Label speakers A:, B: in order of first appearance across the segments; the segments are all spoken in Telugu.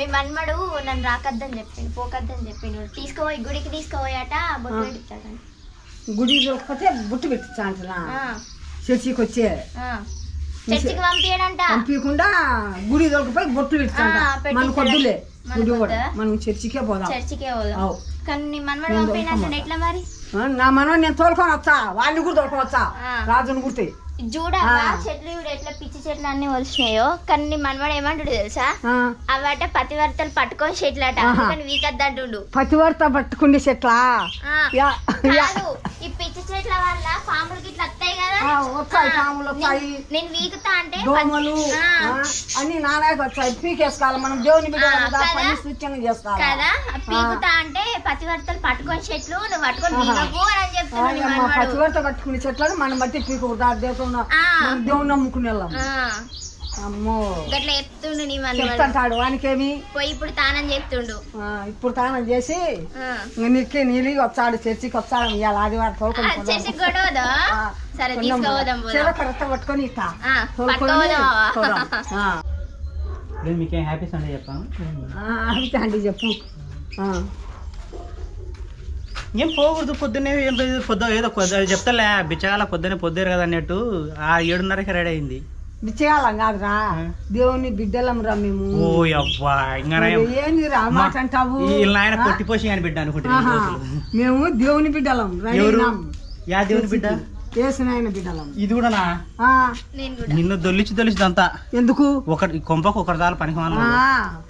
A: మీ మన్మడు నన్ను రాకద్దని చెప్పిండు పోకద్దని చెప్పిండు. తీసుకుపోయి గుడికి తీసుకుపోయాట బొట్టు పెడతాడు
B: గుడి దొరకపోతే బుట్టు పెట్టించా అంటున్నా చర్చికి వచ్చే
A: చర్చికి పంపించడంట
B: పంపించకుండా గుడి దొరకపోయి బొట్టు పెట్టించా. మనకు వద్దులే.
A: మనకు
B: గుడి కూడా
A: వద్దా?
B: మనం చర్చికే పోదాం.
A: చర్చికే పోదాం. కానీ మన్మడు
B: నేను
A: పంపిన ఎట్లా మరి?
B: నా మనం నేను తోలుకొని వచ్చా వాళ్ళని కూడా తోలుకొని వచ్చా. రాజుని గుర్తి
A: చూడవా. చెట్లు చూడు ఎట్లా పిచ్చి చెట్లు అన్ని వలిసినాయో కానీ నీ మన్మడు ఏమంటాడు తెలుసా? అవట పతివర్తలు పట్టుకొని చెట్లు అట. అందుకని వీకద్దంటుండు
B: పతివర్త పట్టుకుండే చెట్లా?
A: ఈ పిచ్చి చెట్ల వల్ల పాములు గిట్ల వస్తాయి కదా?
B: వస్తాయి, పాములు వస్తాయి.
A: నేను- వీకుతా అంటే
B: అన్ని నానాకి వచ్చాయి పీకేసుకోవాలి మనం దేవుని సూచన చేసుకోవాలి.
A: కదా? పీకుతా అంటే పతివర్తలు పట్టుకొని చెట్లు నువ్వు పట్టుకొని అని చెప్తున్నాడు నీ
B: మా
A: మనవడు.
B: పతివర్త పట్టుకునే చెట్లను మనం బట్టి పీకూడదు ఆ. మనం దేవుని నమ్ముకునే వాళ్ళం. అమ్మో.
A: గట్ల చెప్తుండు నీ
B: వానికేమి?
A: పోయి ఇప్పుడు తానని చెప్తుండు
B: ఆ, ఇప్పుడు తానం చేసి నీకే నీళ్ళు వచ్చాడు చర్చికి వచ్చాడు ఇవాళ ఆదివారం తోలుకొని.
A: చర్చికి గొడవదా సరే.
B: చెరో కరెక్ట్ పట్టుకొని ఇస్తా. తోలుకొని
C: మీకేం హ్యాపీ సండే చెప్పాను
B: ఆ, అయితే అండి చెప్పు. ఆ.
C: ఏం పోకూడదు పొద్దున్నే ఏం పొద్దు ఏదో కొద్ది చెప్తాలే బిచ్చగాల పొద్దున్నే పొద్దురు కదా అన్నట్టు ఆ ఏడున్నరకి రెడీ అయింది.
B: బిచ్చగాలం కాదురా. దేవుని బిడ్డలం రా మేము.
C: ఓ అబ్బా ఇంకా
B: ఏంది రా మాట అంటావు
C: ఆయన? కొట్టిపోసి అని బిడ్డ అనుకుంటే.
B: మేము దేవుని బిడ్డలం.
C: యా దేవుని బిడ్డ? ఇది కూడానా
B: ఆ,
A: నేను కూడా.
C: నిన్ను దొల్లిచి దొల్లిచి అంతా
B: ఎందుకు?
C: ఒకటి కొంపకు ఒకరి దాని పనికి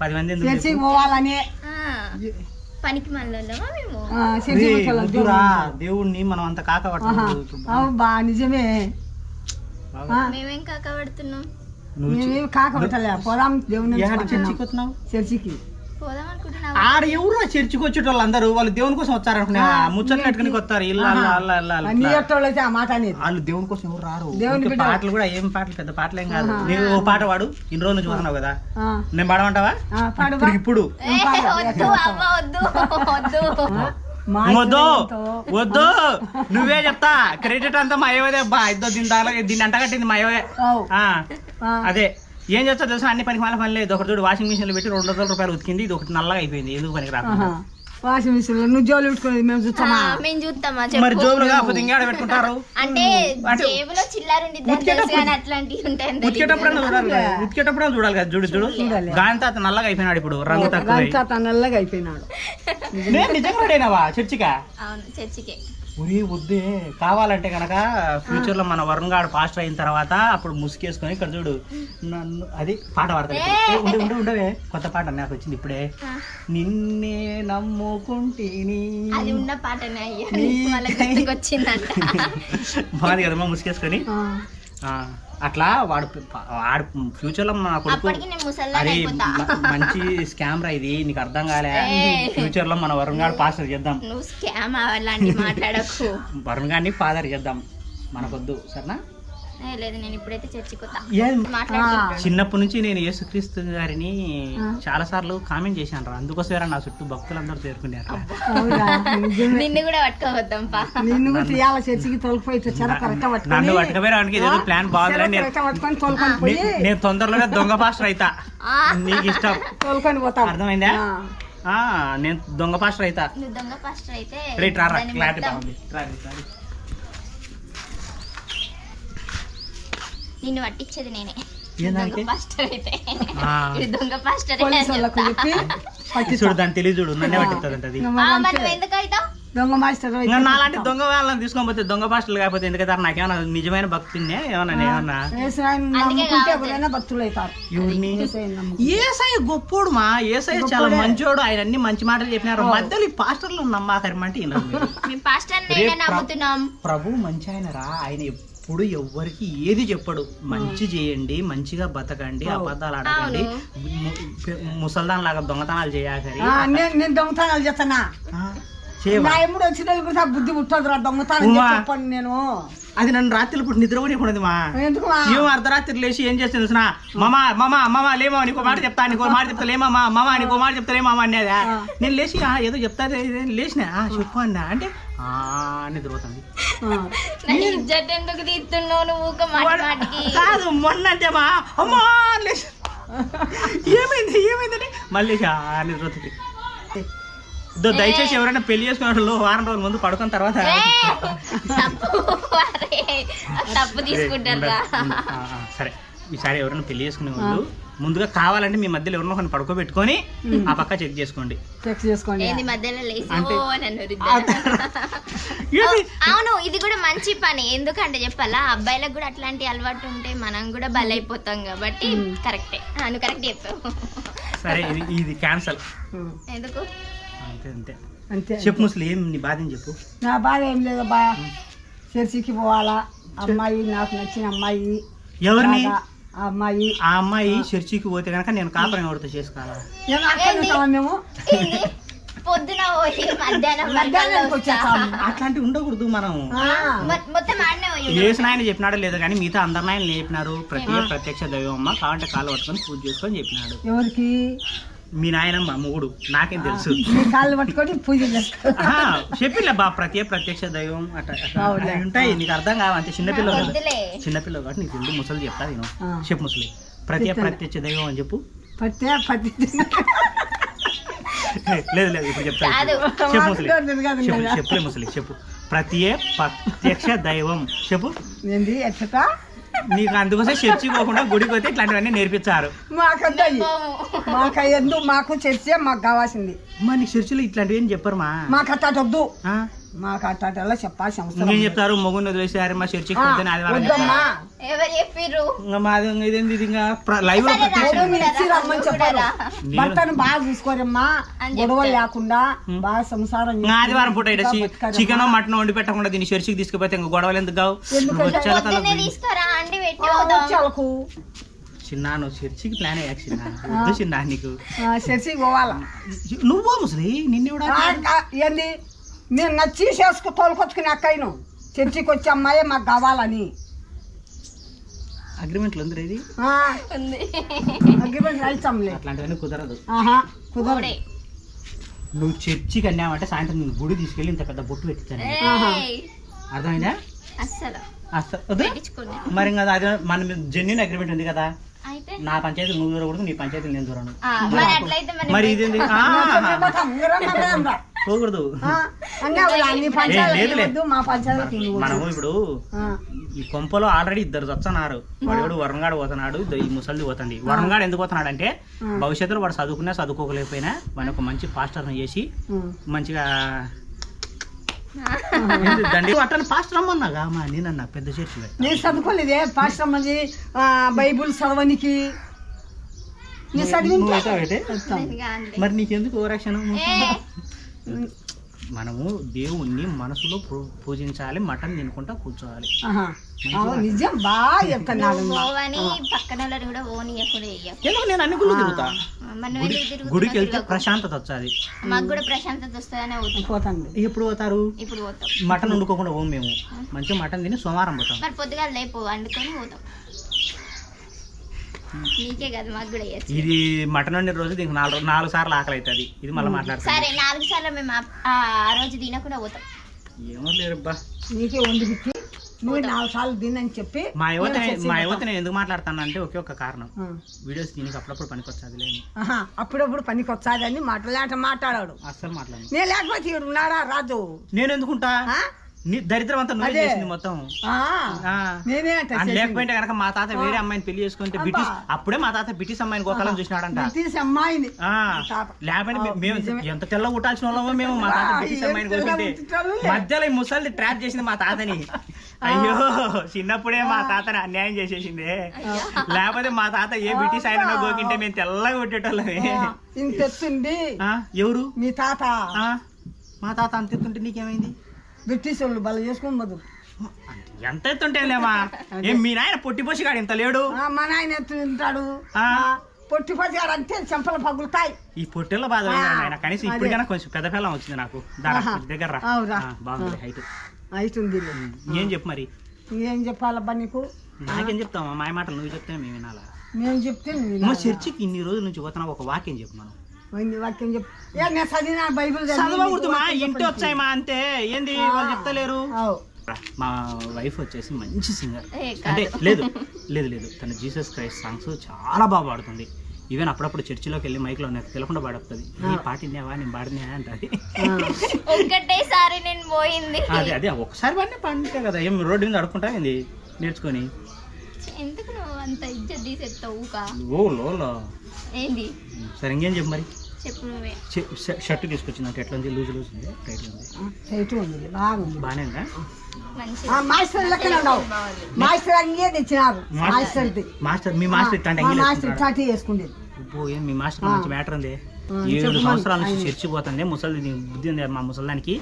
C: పది మంది?
B: పోవాలని.
A: ఆ, పనికి మేము.
C: దేవుణ్ణి మనం అంత కాక
B: బా నిజమే.
A: మేమేం కాక పడుతున్నాం?
C: నువ్వు
B: దేవుని నుంచి
C: చర్చికి. ఆడ ఎవరు చర్చికి వచ్చేటోళ్ళు అందరూ వాళ్ళు దేవుని కోసం వచ్చారనుకున్నా ముచ్చట్లు పెట్టుకుని వస్తారు ఇల్లు
B: ఆ మాట అనేది.
C: వాళ్ళు దేవుని కోసం ఎవరు రారు. పాటలు కూడా ఏం పాటలు పెద్ద పాటలు ఏం కాదు. నువ్వు ఓ పాట పాడు ఇన్ని రోజులు నుంచి పోతున్నావు కదా. నేను పాడమంటావా. ఇప్పుడు
A: వద్దు వద్దు
C: నువ్వే చెప్తా. క్రెడిట్ అంతా మా అయ్యవదే. బా ఇద్దో దీని దాకా దీన్ని అంటగట్టింది మా అయ్యవే.
B: అవు.
C: ఆ,
B: ఆ,
C: అదే. ఏం చేస్తా తెలుసా? అన్ని పనికి మాల పని లేదు ఒకటి చూడు వాషింగ్ మిషన్లో పెట్టి రెండు వందల రూపాయలు ఉతికింది. ఇది ఒకటి నల్లగా అయిపోయింది. ఎందుకు పనికి రాకుండా.
B: వాషింగ్ మిషన్లో నువ్వు జోలు పెట్టుకునేది మేము చూస్తామా?
A: మేము చూస్తామా?
C: మరి జోబులు కాకపోతే ఇంకేడ పెట్టుకుంటారు?
A: అంటే జేబులో చిల్లర అట్లాంటివి తెలియదు.
C: ఉతికేటప్పుడు చూడాలి కదా. ఉతికేటప్పుడు చూడాలి కదా. చూడు చూడు. గాని తాత నల్లగా అయిపోయినాడు ఇప్పుడు. రంగు తక్కువ.
B: తన నల్లగా అయిపోయినాడు.
C: నేను నిజంగా చర్చికా?
A: అవును చర్చికే.
C: ఉరి వద్దే కావాలంటే కనుక ఫ్యూచర్లో మన వరుణ్ గాడు పాస్టర్ అయిన తర్వాత అప్పుడు ముసుకేసుకొని ఇక్కడ చూడు నన్ను అది పాట పాడతాడు ఉండు ఉండు ఉండవే. కొత్త పాట నాకు వచ్చింది ఇప్పుడే. నిన్నే నమ్ముకుంటేని. బాగుంది కదమ్మా ముసుకేసుకొని అట్లా వాడు వాడు ఫ్యూచర్లో నా కొడుకు అరే మ- మంచి స్కామ్ రా ఇది నీకు అర్థం కాలే.
A: ఏయ్.
C: ఫ్యూచర్లో మన వరుణ్ గాడు పాస్టర్ చేద్దాం.
A: నువ్వు స్కామ్ అలాంటి మాట్లాడకు.
C: వరుణ్ గారిని ఫాదర్ చేద్దాం. మనకొద్దు సరేనా?
A: లేదు నేను ఇప్పుడైతే చర్చికి పోతా
C: ఏం
A: మాట్లాడుకుంటాను
C: చిన్నప్పటి నుంచి నేను యేసుక్రీస్తు గారిని. చాలా సార్లు కామెంట్ చేశాను రా అందుకోసమేరా నా చుట్టూ భక్తులందరూ చేరుకున్నారు.
A: నిన్ను కూడా పట్టుకోవద్దాం
B: నిన్ను కూడా చర్చికి తొలగిపోయి
C: పట్టుకపోయానికి ఏదో ప్లాన్ బాగుందిరా
B: చెర
C: నేను తొందరలోనే దొంగ పాస్టర్ అయితా. నీకు ఇష్టం.
B: తోలుకొని పోతాం.
C: అర్థమైందా?
B: ఆ.
C: ఆ నేను దొంగ పాస్టర్ అయితా.
A: దొంగ పాస్టర్ అయితే
C: రైట్ రా
A: దాన్ని
C: క్లారిటీ
A: మొత్తం
C: బాగుంది రా, రా, రా.
A: నిన్ను పట్టించేది నేనే
C: ఏం
A: దొంగ
C: దానికి?
A: పాస్టర్ అయితే
C: ఆ.
A: ఇది దొంగ పాస్టర్
C: చూడు తెలియ చూడు నన్నే పట్టిస్తుంది
A: ఎందుకు అవుతావు?
B: దొంగ మాస్టర్
C: నాలాంటి దొంగ వాళ్ళని తీసుకొని పోతే దొంగ పాస్టర్లు కాకపోతే ఎందుకంటే నాకేమన్నా నిజమైన భక్తినే ఏమన్నా
B: భక్తులు.
C: ఏసఐ గొప్పోడు మా. ఏసఐ చాలా మంచోడు. ఆయన అన్ని మంచి మాటలు చెప్పినారు. మధ్యలో ఈ పాస్టర్లు నమ్మాకరమంటే
A: నేనే
C: ప్రభు మంచి ఆయన రా ఆయన ఎప్పుడు ఎవ్వరికి ఏది చెప్పడు. మంచి చేయండి మంచిగా బతకండి అబద్ధాలు ఆడకండి ముసల్దాన్ లాగా దొంగతనాలు చేయకరి.
B: ఆ, నేను దొంగతనాలు చేస్తానా ఎప్పుడు వచ్చిన కూడా బుద్ధి దొంగతనం చెప్పండి నేను.
C: అది నన్ను రాత్రి ఇప్పుడు మా
B: ఎందుకు మా?
C: ఏం అర్ధరాత్రి లేచి ఏం చేస్తుంది చూసినా మామ మామ మామ లేమా నీకో మాట చెప్తా నీకో మాట చెప్తా లేమా మామ నీకో మాట చెప్తా లేమా అనేదా నేను లేచి "ఆ, ఏదో చెప్తా లేచిన చెప్పు అన్నా. అంటే
A: ఎందుకు తీస్తున్నావు నువ్వు? ఊక మాటి మాటికి
C: కాదు మొన్న అంటే మా అమ్మా ఏమైంది ఏమైందని? మళ్ళీ ఆ నిద్ర వస్తుంది. ఇదో దయచేసి ఎవరైనా పెళ్ళి చేసుకున్న వాళ్ళు వారం రోజుల ముందు పడుకున్న తర్వాత
A: తప్పు తీసుకుంటారా
C: సరే. ఈసారి ఎవరైనా పెళ్ళి చేసుకునే వాళ్ళు ముందుగా కావాలంటే మీ మధ్యలో ఎవరినో కొన్ని పడుకోబెట్టుకొని ఆ పక్క చెక్ చేసుకోండి.
B: చెక్ చేసుకోండి.
A: ఏంది మధ్యలో.
C: ఏంది?
A: అవును ఇది కూడా మంచి పని. ఎందుకంటే చెప్పాలా అబ్బాయిలకు కూడా అట్లాంటి అలవాటు ఉంటే మనం కూడా బలైపోతాం కాబట్టి కరెక్టే. ఆ, నువ్వు కరెక్ట్ చెప్పావు.
C: సరే ఇది ఇది క్యాన్సల్.
A: ఎందుకు?
C: అంతే అంతే.
B: అంతే
C: చెప్పు ముసలి ఏం నీ బాధ ఏం చెప్పు?
B: నా బాధ ఏం లేదు బా చర్చికి పోవాలా. అమ్మాయి నాకు నచ్చిన అమ్మాయి.
C: ఎవరిని?
B: బాగా ఆ అమ్మాయి.
C: ఆ అమ్మాయి చర్చికి పోతే కనుక నేను కాపురం ఎవరితో చేసుకోవాలా?
B: నేను అక్కడ ఉంటామా మేము?
A: పొద్దున పోయి మధ్యాహ్నం వరకు
B: మధ్యాహ్నానికి
A: వస్తా.
B: వచ్చేస్తాము
C: అట్లాంటివి ఉండకూడదు మనం.
B: ఆ,
A: మొ- మొత్తం ఆడనే పోయి
C: ఏసు నాయన చెప్పినాడో లేదో కానీ మిగతా అందరి నాయన చెప్పినారు ప్రతి ప్రత్యక్ష దైవం అమ్మ. కావాలంటే కాలు పట్టుకొని పూజ చేసుకొని చెప్పినాడు.
B: ఎవరికి?
C: మీ నాయనమ్మ మొగుడు నాకేం తెలుసు.
B: కాళ్ళు పట్టుకొని పూజ
C: బా ప్రతి ప్రత్యక్ష దైవం అట్లా ఉంటాయి నీకు అర్థం కావు అంతే చిన్నపిల్లలు కదా.
A: వద్దులే.
C: చిన్నపిల్లలు కాబట్టి నీకు తెలుగు ముసలి చెప్తా నేను. చెప్పు ముసలి. ప్రతి. ప్రత్యక్ష దైవం అని చెప్పు. లేదు లేదు ఇప్పుడు చెప్తా
A: కాదు.
C: చెప్పు. ముసలి. చెప్పు ముసలి చెప్పు. ప్రతి ప్రత్యక్ష దైవం. చెప్పు. నీకు అందుకోసం చర్చికి పోకుండా గుడికి పోతే ఇట్లాంటివన్నీ నేర్పించారు.
B: మాకు ఎందు మాకు చర్చే మాకు కావాల్సింది.
C: మరి నీకు చర్చిలో ఇట్లాంటివి ఏం చెప్పరు మా
B: మాకు అట్టొద్దు
C: ఆ?
B: మాకు అట్టలా చెప్పాల్సిన అవసరం
C: ఇంకేం చెప్తారు? మొగుని వదిలేసారు మా చెప్తారు
A: ఎవరు చెప్పిర్రు?
C: ఇంకా మాది ఇదేంది? ఇది ఇంకా
B: లైవ్లో రమ్మని చెప్పారు.
C: నేను-
B: భర్తను బాగా చూసుకోరమ్మా. గొడవలు. లేకుండా బాగా సంసారం
C: ఆదివారం పూట. చికెన్ మటన్ వండి పెట్టకుండా దీన్ని చర్చికి తీసుకుపోతే ఇంకా గొడవలు ఎందుకు కావు?
B: వచ్చేలకు.
C: చిన్న నువ్వు చర్చికి ప్లాన్ అయ్యాక చిన్న వద్దు చిన్న నీకు.
B: చర్చికి పోవాలా.
C: నువ్వు ముసలి
B: ఆ, ఏంది? నేను నచ్చి చేసుకు తోలుకొచ్చుకుని అక్కయ్యను. చర్చికి వచ్చే అమ్మాయే మాకు కావాలని.
C: అగ్రిమెంట్లు ఉంది ఇది?
B: ఆ,
A: ఉంది.
B: అగ్రిమెంట్ రాయిస్తాంలే
C: అట్లాంటివన్నీ కుదరదు.
B: ఆహా కుదరదు.
C: నువ్వు చర్చికి అన్నావంటే సాయంత్రం నేను గుడి తీసుకెళ్ళి ఇంత పెద్ద బొట్టు పెట్టించాను.
A: ఏయ్,
C: అర్థమైందా?
A: అస్సలు.
C: అస్సలు వద్దు.
A: పెట్టించుకున్నా
C: మరి ఇంకా అది మన జెన్యున్ అగ్రిమెంట్ ఉంది కదా.
A: అయితే.
C: నా పంచాయతీ నువ్వు దూరకూడదు నీ పంచాయతీ నేను దూరను
A: ఆ, మరి అట్లయితే మరి
C: మరి ఇదేంది? ఆ,
B: పోతాం, ఇంగరా మనం రా.
C: పోకూడదు
B: ఆ, అన్నావు రా, వద్దు.
C: మనము ఇప్పుడు
B: ఆ,
C: ఈ కొంపలో ఆల్రెడీ ఇద్దరు చచ్చన్నారు. వాడు వరంగాడు పోతున్నాడు ఈ ముసలిది పోతుంది. వరంగాడు ఎందుకు పోతున్నాడు అంటే భవిష్యత్తులో వాడు చదువుకున్నా చదువుకోలేకపోయినా వాడిని ఒక మంచి పాస్టర్ని చేసి. మంచిగా దండి? అట్లా పాస్టర్ అమ్మన్నాగా మా నేనన్నా పెద్ద చర్చి.
B: నేను చదువుకోలేదే పాస్టర్ మంది ఆ, బైబుల్ చదవనికి.
C: మరి నీకెందుకు ఓరక్షణ
A: ఏ,
C: మనము దేవుణ్ణి మనసులో పూ- పూజించాలి మటన్ తినుకుంటా కూర్చోవాలి.
B: నిజం. బాగా
C: నేను అన్ని గుళ్ళు తిరుగుతా. గుడికి వెళ్తే. ప్రశాంతత వచ్చాది
A: మాకు కూడా ప్రశాంతత వస్తుందనే
B: పోతుంది.
C: ఎప్పుడు పోతారు?
A: ఇప్పుడు పోతాం.
C: మటన్ వండుకోకుండా పోం మేము. మంచిగా మటన్ తిని సోమవారం పోతాం.
A: మరి పొద్దుగాల లేపు వండుకొని పోతాం. నీకే కదా మాకు కూడా
C: ఇది మటన్ వండిన రోజు దీనికి నాలుగు నాలుగు సార్లు ఆకలి అవుతుంది ఇది మళ్ళీ మాట్లాడుతుంది
A: సరే నాలుగు సార్లు మేము ఆ- రోజు తినకుండా పోతాం.
C: ఏమో లేరబ్బా.
B: నీకే వండి పెట్టి నువ్వు నాలుగు సార్లు తినని చెప్పి
C: మా యువత మా. యువత నేను ఎందుకు మాట్లాడతాను అంటే ఒకే ఒక కారణం. వీడియోస్ దీనికి అప్పుడప్పుడు పనికొచ్చాది లేని
B: అప్పుడప్పుడు పనికి వచ్చాదని మాట్లాట మాట్లాడాడు.
C: అస్సలు మాట్లాడను.
B: నేను లేకపోతే రాజు?
C: నేను ఎందుకుంటా? దరిద్రం అంతా నువ్వే. చేసింది మొత్తం.
B: నేనే అంట.
C: లేకపోయింటే కనుక మా తాత వేరే అమ్మాయిని పెళ్ళి చేసుకుంటే. బ్రిటిష్ అప్పుడే మా తాత బ్రిటిష్ అమ్మాయిని గోకాలం చూసినాడంట.
B: బ్రిటిష్ అమ్మాయిని.
C: లేకపోతే మేము. ఎంత తెల్ల ఉట్టాల్సిన వాళ్ళమో మేము మా తాత బ్రిటిష్ అమ్మాయిని
B: ఉట్టించాలులే.
C: మధ్యలో ఈ ముసలిది ట్రాప్ చేసింది మా తాతని. అయ్యో చిన్నప్పుడే మా తాతని అన్యాయం చేసేసింది. లేకపోతే మా తాత ఏ బ్రిటిష్ ఆయన గోకింటే మేము తెల్లగా కొట్టేటోళ్ళమే.
B: ఇంత
C: ఎవరు?
B: మీ తాత.
C: ఆ, మా తాత అంత నీకేమైంది?
B: బ్రిటిష్ వాళ్ళు బల చేసుకుని బదు
C: ఎంత ఎత్తుంటేలేమా? ఏం మీ నాయన పొట్టి పోసిగాడు ఇంత లేడు?
B: మా నాయన ఎత్తు తింటాడు.
C: ఆ.
B: ఆ, పొట్టి పసిగాడు అంటే చెంపలు పగులుతాయి.
C: ఈ పొట్టెల్లో బాధ ఆయన కనీసం. ఇప్పటికైనా కొంచెం పెద్ద పిల్లం వచ్చింది నాకు. దగ్గర బాగుంది హైట్.
B: అవుతుంది
C: ఏం చెప్పు మరి?
B: ఏం చెప్పాలబ్బా నీకు?
C: నాకేం చెప్తావా మాయ మాటలు నువ్వు చెప్తే మేము వినాలా?
B: మేము చెప్తే
C: మా? చర్చికి ఇన్ని రోజుల నుంచి పోతున్నావు ఒక వాక్యం చెప్పు మనం.
B: వాక్యం చెప్పు. ఏ నేను చదివిన బైబిల్ చదివి
C: చదవకూడదు
B: నీకు
C: మా
B: వాక్యం
C: ఇంటి
B: చెప్పండి.
C: వచ్చాయి మా అంతే. ఏంది వాళ్ళు చెప్తలేరు. మా వైఫ్ వచ్చేసి మంచి సింగర్. అంటే లేదు లేదు లేదు. తన జీసస్ క్రైస్ట్ సాంగ్స్ చాలా బాగా పాడుతుంది. ఈవెన్ అప్పుడప్పుడు చర్చిలోకి వెళ్ళి మైక్లో నాకు తెలియకుండా పాడుతుంది ఈ పాట విన్నావా? నేను పాడినా? అంటది.
A: ఒక్కటేసారి నేను పోయింది.
C: అదే అదే ఒకసారి పాడినా పాడితే కదా. ఏం రోడ్డు మీద అడుక్కుంటా ఏంది? నేర్చుకొని.
A: ఎందుకు నువ్వు అంత ఇజ్జత్ తీసేస్తావు ఊకా?
C: ఓ లోలో.
A: ఏంది?
C: సరే ఇంకేం చెప్పు మరి? షర్ట్ తీసుకొచ్చింది ఎట్లా ఉంది లూజ్ లూజ్ ఉంది. టైట్ ఉంది.
B: చెట్టు ఉంది. బాగుంది.
C: బాగానే ఉందా?
B: మాస్టర్ లెక్కన ఉండవు మాస్టర్ అంగే తెచ్చినారు. మాస్టర్ది.
C: మాస్టర్ మీ మాస్టర్ ఇట్లాంటి
B: మాస్టర్
C: ఏం మీ మాస్టర్ మంచి మ్యాటర్ ఉంది. ఏడు. సంవత్సరాల నుంచి
B: ఆయన.
C: చర్చి పోతుంది ముసలి బుద్ధి ఉంది మా ముసలానికి.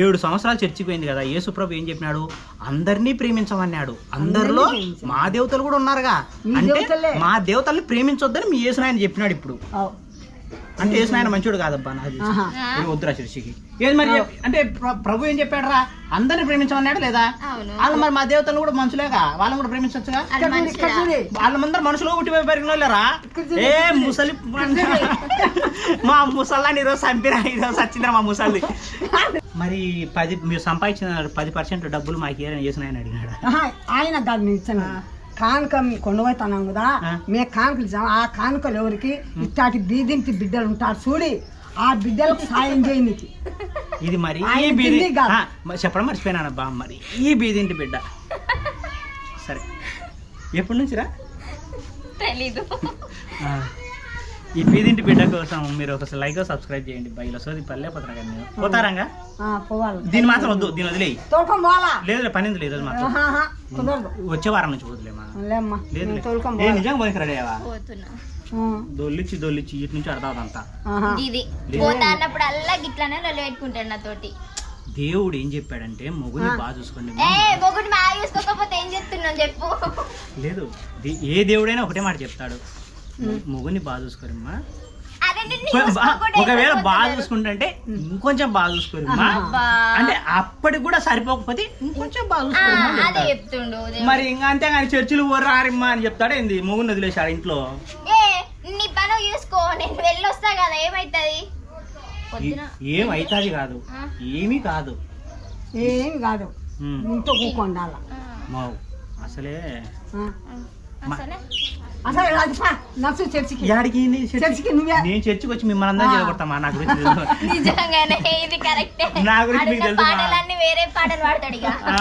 C: ఏడు సంవత్సరాలు చర్చికి పోయింది కదా. యేసుప్రభు ఏం చెప్పినాడు? అందరినీ ప్రేమించమన్నాడు. అందరిలో. మా దేవతలు కూడా ఉన్నారుగా.
B: మీ
C: అంటే
B: దేవతలే.
C: మా దేవతల్ని ప్రేమించొద్దని మీ యేసునాయన చెప్పినాడు ఇప్పుడు. అంటే యేసునాయన మంచోడు కాదబ్బా ఏ వద్దురా చర్చికి ఏది మరి? అంటే ప్ర- ప్రభు ఏం చెప్పాడు రా అందరిని ప్రేమించమన్నాడు లేదా?
A: అవును.
C: వాళ్ళు మరి మా దేవతలు కూడా మనుషులేగా? వాళ్ళని కూడా ప్రేమించవచ్చుగా. వాళ్ళందరూ మనుషులు పుట్టి పెరిగిన వాళ్ళరా? ఏ ముసలి మా ముసల్లాని ఈరోజు చంపిరా ఈరోజు వచ్చిందిరా మా ముసలి మరి పది మీరు సంపాదించిన పది పర్సెంట్ డబ్బులు మాకు ఏమైనా చేసిన ఆయన అడిగినాడు?
B: ఆయన కాదు నేను ఇచ్చాను కానుక మీ కొండపోతున్నాం కదా
C: ఆ.
B: మే కానుకలు ఇచ్చాం ఆ కానుకలు ఎవరికి? ఇట్లాంటి బీదింటి బిడ్డలు ఉంటారు చూడి. ఆ బిడ్డలకు సాయం చేయనికి
C: ఇది మరి ఈ
B: ఆయన
C: బీది
B: తిండి కాదు.
C: ఆ, మరి చెప్పడం మర్చిపోయినాను అబ్బా మరి. ఈ బీదింటి బిడ్డ. సరే. ఎప్పటి నుంచి రా?
A: తెలీదు.
C: ఆ, ఈ బీదింటి బిడ్డ కోసం మీరు ఒకసారి లైక్ సబ్స్క్రైబ్ చేయండి. బయలు సోది పల్లె పోతారా కానీ పోతారంగా?
B: ఆ, పోవాలి.
C: దీని మాత్రం వద్దు దీని వదిలేయి.
B: పోవాలా?
C: లేదు పని ఉంది లేదు మాత్రం. వచ్చే వారం నుంచి వదిలేమా లేదు నిజంగా రెడీవా దొల్లిచ్చి దొల్లిచ్చి ఇటు నుంచి అడతాదంతా
B: ఆహా.
A: ఇది.
C: లేదు.
A: పోతా అన్నప్పుడు అల్లా గిట్లనే లొల్లి పెట్టుకుంటాడు నాతోటి.
C: దేవుడు ఏం చెప్పాడంటే మొగుని బాగా చూసుకోండి.
A: మా చూసుకోకపోతే ఏం చెప్పు.
C: లేదు ఏ దేవుడైనా ఒకటే మాట చెప్తాడు. మొగుని బాగా చూసుకోరమ్మా. ఒకవేళ బాగా? చూసుకుంటే ఇంకొంచెం బాగా చూసుకోరమ్మా.
A: అబ్బా.
C: అంటే అప్పటికి కూడా సరిపోకపోతే ఇంకొంచెం బాగా
A: దేవుడు.
C: మరి ఇంకా అంతేగాని చర్చిలు రారిమ్మా అని చెప్తాడు ఏంది? మొగుని వదిలేశాడు ఇంట్లో.
A: ఏ నీ పను చూసుకో నేను వెళ్ళొస్తా కదా ఏమైతుంది? పొద్దున.
C: ఏం అవుతుంది కాదు. ఏమీ కాదు.
B: ఏం కాదు. ఇంట్లో కూకుండాల
C: అసలే?
A: అసలే
B: చర్చికి
C: యాడికి ఏంది చర్చి?
B: చర్చికి నువ్వే
C: నేను చర్చికి వచ్చి మిమ్మల్ని అందరం
B: ఆ.
C: చేయగొడతామా నా గురించి తెలుసు.
A: నిజంగానే ఇది కరెక్టే
C: నా గురించి మీకు
A: అడిగిన
C: తెలుసా?
A: పాటలన్నీ వేరే పాటలు పాడతాడు ఇక
C: ఆ,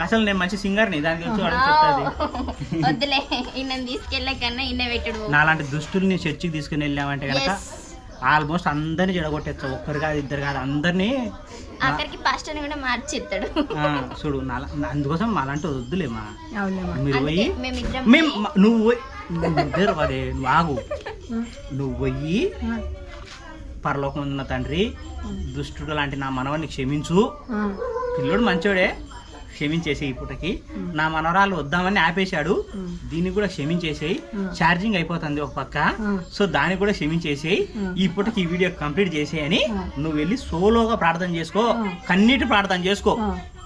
C: అసలు నేను మంచి సింగర్ని దాని గురించి వాడికి చెప్తాది
A: వద్దులే ఈయన తీసుకెళ్ళే కన్నా ఈయన పెట్టుడు
C: నాలాంటి దుస్తుల్ని చర్చికి తీసుకుని వెళ్ళామంటే కనుక
A: Yes.
C: ఆల్మోస్ట్ అందరిని చెడగొట్టచ్చు ఒక్కరు కాదు ఇద్దరు కాదు అందరినీ
A: ఆఖరికి పాస్టర్ కూడా మార్చిస్తాడు.
C: ఆ, చూడు నాలా అందుకోసం అలాంటి వద్దులేమా మీరు పోయి
A: మేమిద్దరం
C: మేం మ- నువ్వు పోయి- నువ్వు ఇద్దరు అదే నువ్వు ఆగు. నువ్వు పోయి పరలోకం ఉన్న తండ్రి దుష్టుడు లాంటి నా మనవన్ని క్షమించు. పిల్లోడు మంచోడే. క్షమించేసి ఈ పూటకి. నా మనవరాలు వద్దామని ఆపేశాడు. దీన్ని కూడా క్షమించేసేయి. ఛార్జింగ్ అయిపోతుంది ఒక పక్క. సో దాన్ని కూడా క్షమించేసేయి. ఈ పూటకి ఈ వీడియో కంప్లీట్ చేసేయని నువ్వు వెళ్ళి సోలోగా ప్రార్థన చేసుకో. కన్నీటి ప్రార్థన చేసుకో.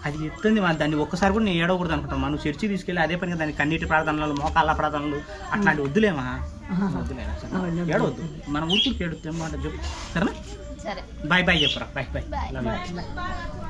C: అది చెప్తుంది మా దాన్ని ఒక్కసారి కూడా నేను ఏడవకూడదు అనుకుంటాను మనం చర్చి తీసుకెళ్ళి అదే పనిగా దాన్ని కన్నీటి ప్రార్థనలు మోకాళ్ళ ప్రార్థనలు అట్లాంటి వద్దులేమా ఏడవద్దు. మన ఊరికి ఏడుతాం మాట. చెప్పు. సరేనా?
A: సరే.
C: బాయ్ బాయ్ చెప్పురా? Bye bye.